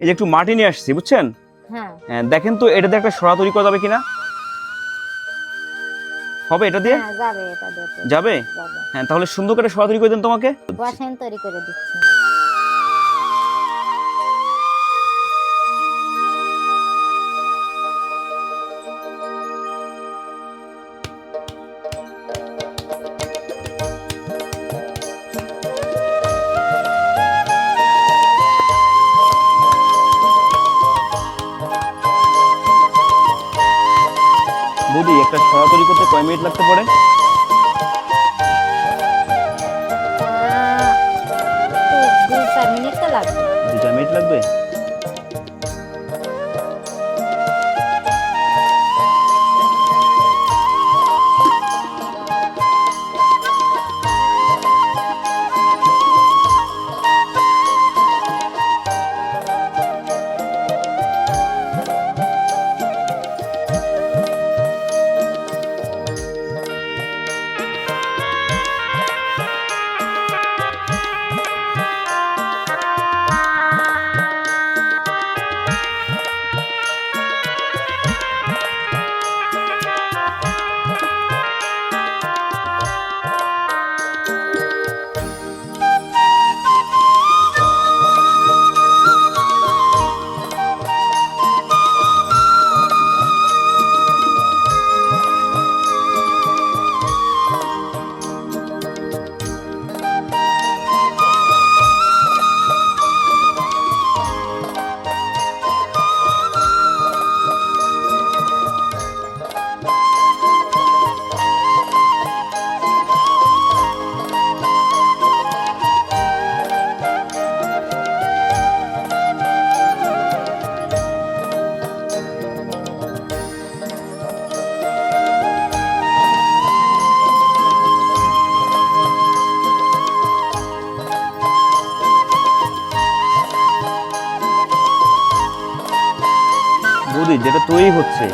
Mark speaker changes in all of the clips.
Speaker 1: এই যে একটু মাটি নিয়ে আসছি বুঝছেন?
Speaker 2: হ্যাঁ।
Speaker 1: হ্যাঁ, দেখেন তো এটা দিয়ে একটা সরা তৈরি করা যাবে কিনা? হবে এটা দিয়ে?
Speaker 2: হ্যাঁ যাবে এটা দিয়ে।
Speaker 1: যাবে?
Speaker 2: যাবে।
Speaker 1: হ্যাঁ তাহলে সুন্দর করে সরা তৈরি করে দেন তোমাকে।
Speaker 2: বাসন তৈরি করে দিচ্ছি।
Speaker 1: বৌদি একটা সরাতরি করতে কয় মিনিট লাগতে পারে? বৌদি যেটা তৈরি হচ্ছে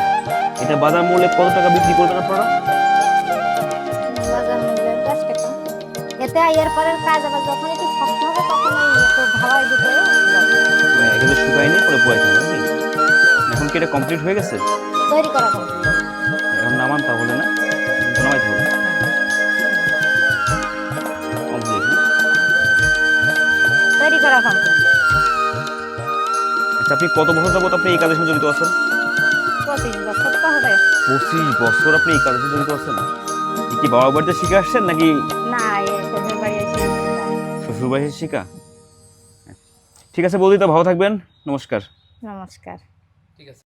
Speaker 1: এটা বাজার মূল্যে কত টাকা বিক্রি করবেন আপনারা?
Speaker 2: এতে এরপরের কাজ আবার যখন একটু শক্ত হবে তখন ওই ভিতরে
Speaker 1: এগুলো শুকাই নিয়ে পরে পোয়াইতে হবে এখন কি এটা কমপ্লিট হয়ে গেছে?
Speaker 2: তৈরি করা।
Speaker 1: এখন নামান তাহলে না। আপনি কত বছর যাবত আপনি এই কাজের সঙ্গে জড়িত আছেন?
Speaker 2: পঁচিশ বছর
Speaker 1: আপনি এই কাজের সঙ্গে জড়িত আছেন? কি বাবা বাড়িতে শিখে আসছেন নাকি
Speaker 2: না
Speaker 1: শ্বশুর বাড়ির শিখা? ঠিক আছে বৌদি তো ভালো থাকবেন। নমস্কার।
Speaker 2: নমস্কার।
Speaker 3: ঠিক আছে।